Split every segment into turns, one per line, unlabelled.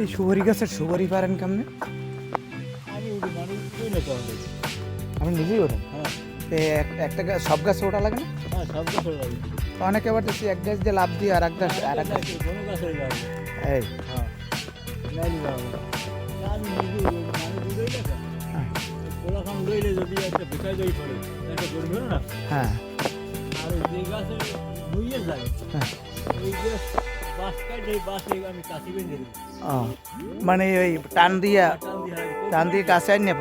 এই সুপারি গাছের সুপারি পারেন কেমনে?
আমি
আপনি নিজেই ওঠেন এক- একটা গাছ সব গাছে ওঠা লাগে না?
সব
অনেকে আবার দেখছি এক গাছ দিয়ে লাভ দিয়ে আর এক গাছ আর এক গাছ। এই।
হ্যাঁ।
হ্যাঁ। হ্যাঁ।
আর যে গাছে যায়
মানে ওই টান দিয়া
টান দিয়ে
কাছে আন নেব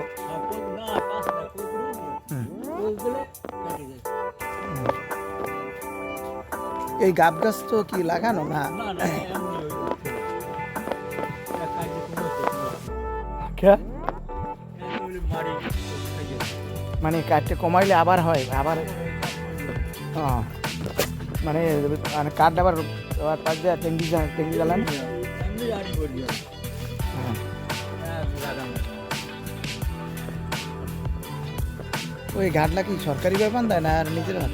এই গাব গাছ তো কি লাগানো না? মানে কাঠটা কমাইলে আবার হয় আবার মানে মানে কাঠ আবার আবার পাশ দিয়ে যা- টেঙ্গি জ্বালান। হ্যাঁ। ওই ঘাটলা কি সরকারি ব্যাপার দেয় না আর নিজের? হ্যাঁ।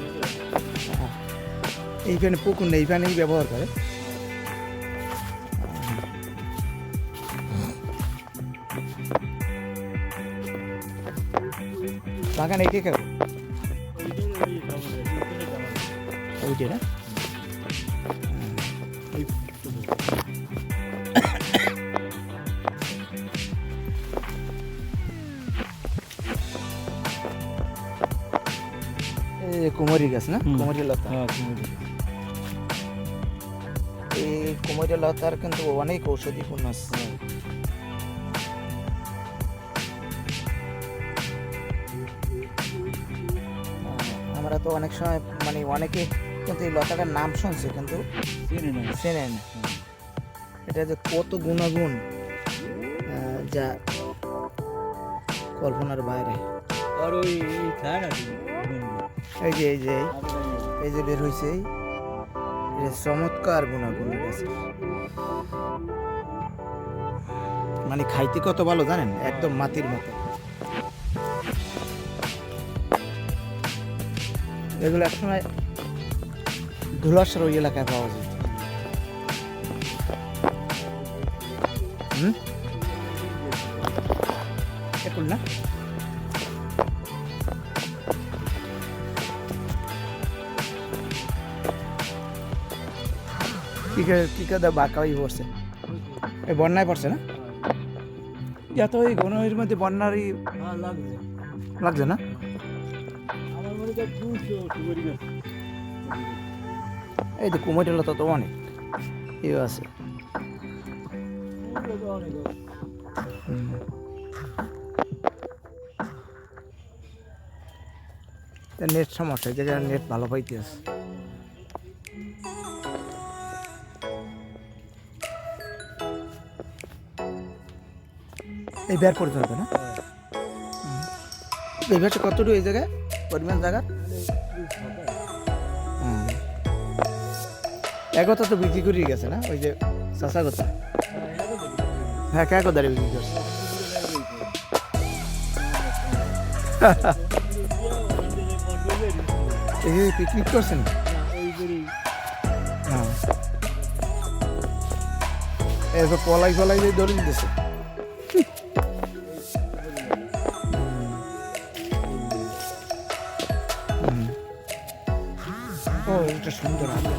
এইখানে পুকুর নেই এইখানেই ব্যবহার করে। বাগান এইটাই খাব? ওইটাই না? কুমরি গাছ না। কুমরি লতা। এই কুমরি লতার কিন্তু অনেক ঔষধি গুণ আছে। আমরা তো অনেক সময় মানে অনেকে কিন্তু এই লতাটার নাম শুনছে কিন্তু চেনে না। এটা যে কত গুণাগুণ যা কল্পনার বাইরে।
আর ওই এই
যে এই যে এই যে বের হয়েছে এটা চমৎকার গুণাগুণ গাছের মানে খাইতে কত ভালো জানেন? একদম মাটির মতো। এগুলো একসময় ধুলাসর ওই এলাকায় পাওয়া যেত হুম? এখন না কি কে- কি কাদা বাঁকা হয়ে পড়ছে? এই বন্যায় পড়ছে না? এত এই গণের মধ্যে বন্যারই
লাগছে
না? এই তো কুমোটের লতা তো অনেক। এই আছে।
তো
নেট সমস্যা যে যারা নেট ভালো পাইতে আছে এই বের পর্যন্ত না? এই বেরটা কতটুকু এই জায়গায়? পরিমাণ জায়গা? একতা তো বিক্রি করে গেছে না? ওই যে চাষা কথা।
হ্যাঁ, এটা তো দেখি।
কে কোথায় বিক্রি করছে। এই যে পিকনিক করছেন হ্যাঁ এই তো পলাই পলাই দিয়ে ধরে দিতেছে হুম। ও এটা সুন্দর আলো।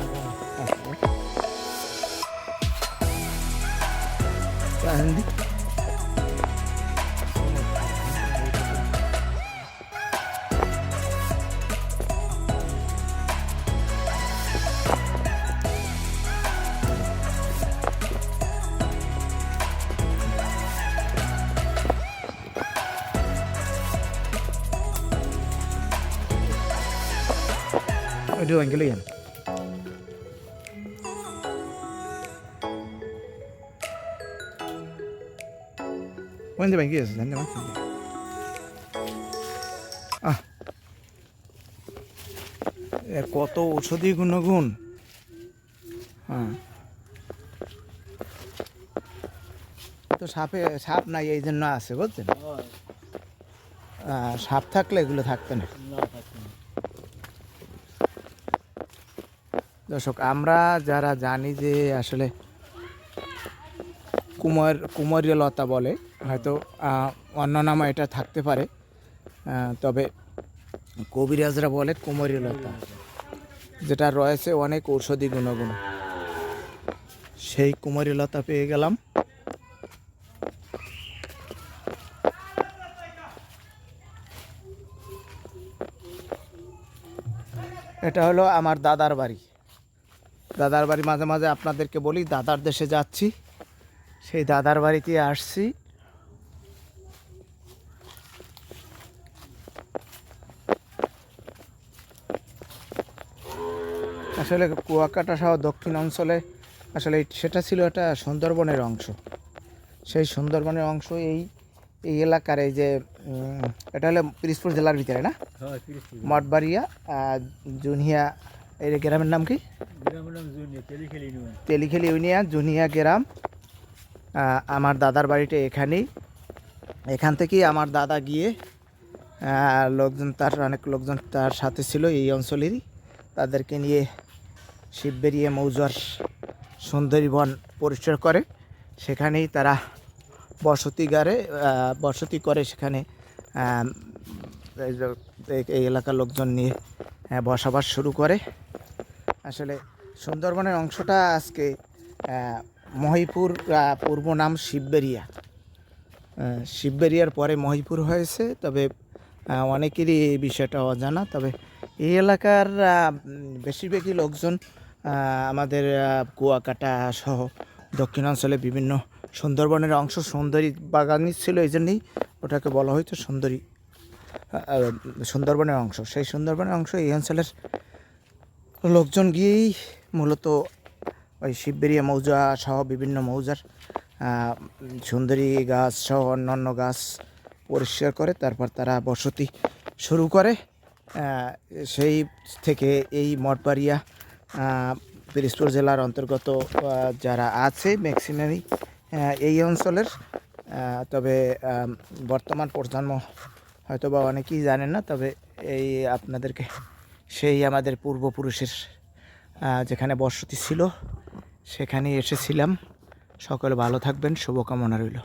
আহ এর কত ঔষধি গুণগুণ। হ্যাঁ। তো সাপে সাপ নাই এই জন্য আছে বুঝছেন? সাপ থাকলে এগুলো থাকতো না। দর্শক, আমরা যারা জানি যে আসলে কুমার কুমারীয় লতা বলে, হয়তো অন্য নামে এটা থাকতে পারে তবে কবিরাজরা বলে কুমারী লতা যেটা রয়েছে অনেক ঔষধি গুণগুণ। সেই কুমারী লতা পেয়ে গেলাম। এটা হলো আমার দাদার বাড়ি। দাদার বাড়ি মাঝে মাঝে আপনাদেরকে বলি দাদার দেশে যাচ্ছি। সেই দাদার বাড়িতে আসছি। আসলে কুয়াকাটা সহ দক্ষিণ অঞ্চলে আসলে সেটা ছিল একটা সুন্দরবনের অংশ। সেই সুন্দরবনের অংশ এই এই এলাকার এই যে এটা হলো পিরিজপুর জেলার ভিতরে না?
হ্যাঁ
মঠবাড়িয়া জুনিয়া এই গ্রামের নাম কি? তেলিখেলি ইউনিয়ন। জুনিয়া গ্রাম। আমার দাদার বাড়িটা এখানেই। এখান থেকেই আমার দাদা গিয়ে লোকজন তার অনেক লোকজন তার সাথে ছিল এই অঞ্চলেরই। তাদেরকে নিয়ে শিববেরিয়ে মৌজার সুন্দরী বন পরিচয় করে। সেখানেই তারা বসতি গাড়ে বসতি করে সেখানে এই এলাকার লোকজন নিয়ে বসবাস শুরু করে। আসলে সুন্দরবনের অংশটা আজকে মহিপুর পূর্ব নাম শিববেরিয়া। শিববেরিয়ার পরে মহিপুর হয়েছে, তবে অনেকেরই এই বিষয়টা অজানা। তবে এই এলাকার বেশিরভাগই লোকজন আমাদের কুয়াকাটা সহ দক্ষিণাঞ্চলে বিভিন্ন সুন্দরবনের অংশ, সুন্দরী বাগানই ছিল এই জন্যেই ওটাকে বলা হয়তো সুন্দরী সুন্দরবনের অংশ। সেই সুন্দরবনের অংশ এই অঞ্চলের লোকজন গিয়েই মূলত ওই শিববেরিয়া মৌজা সহ বিভিন্ন মৌজার সুন্দরী গাছ সহ অন্যান্য গাছ পরিষ্কার করে, তারপর তারা বসতি শুরু করে। সেই থেকে এই মঠবাড়িয়া পিরিজপুর জেলার অন্তর্গত যারা আছে ম্যাক্সিমামই এই অঞ্চলের। তবে বর্তমান প্রজন্ম হয়তো বা অনেকেই জানেন না, তবে এই আপনাদেরকে সেই আমাদের পূর্বপুরুষের যেখানে বসতি ছিল সেখানে এসেছিলাম। সকলে ভালো থাকবেন শুভকামনা রইল।